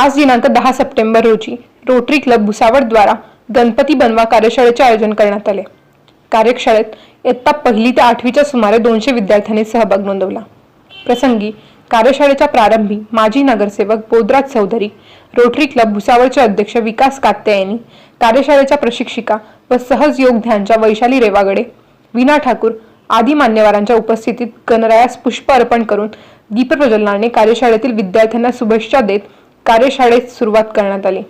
आज दिनांक दहा सप्टेंबर रोजी रोटरी क्लब भुसावळद्वारा गणपती बनवा कार्यशाळेचे आयोजन करण्यात आले. कार्यशाळेत इयत्ता पहिली ते आठवीच्या सुमारे दोनशे विद्यार्थ्यांनी सहभाग नोंदवला. प्रसंगी कार्यशाळेच्या प्रारंभी माजी नगरसेवक बोधराज चौधरी रोटरी क्लब भुसावळचे अध्यक्ष विकास कात्यायनी कार्यशाळेच्या प्रशिक्षिका व सहज योग ध्यानच्या वैशाली रेवागडे विना ठाकूर आदी मान्यवरांच्या उपस्थितीत गणरायास पुष्प अर्पण करून दीपप्रज्वलनाने कार्यशाळेतील विद्यार्थ्यांना शुभेच्छा देत कार्यशाळेस सुरुवात करण्यात आली.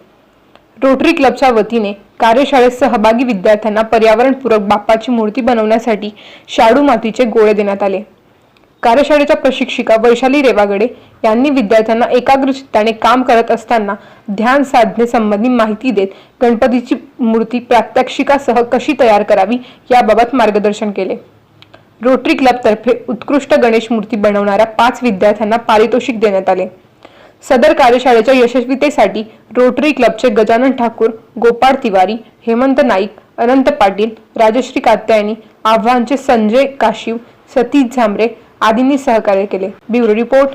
रोटरी क्लबच्या वतीने कार्यशाळेत सहभागी विद्यार्थ्यांना पर्यावरणपूरक बाप्पाची मूर्ती बनवण्यासाठी शाडू मातीचे गोळे देण्यात आले. कार्यशाळेच्या प्रशिक्षिका वैशाली रेवागडे यांनी विद्यार्थ्यांना एकाग्रचित्ताने काम करत असताना ध्यान साधनेसंबंधी माहिती देत गणपतीची मूर्ती प्रात्यक्षिकासह कशी तयार करावी याबाबत मार्गदर्शन केले. रोटरी क्लबतर्फे उत्कृष्ट गणेश मूर्ती बनवणाऱ्या पाच विद्यार्थ्यांना पारितोषिक देण्यात आले. सदर कार्यशाळेच्या यशस्वीतेसाठी रोटरी क्लबचे गजानन ठाकूर गोपाळ तिवारी हेमंत नाईक अनंत पाटील राजश्री कात्यायनी आव्हानचे संजय काशीव सतीश झांबरे आदींनी सहकार्य केले. Bureau report.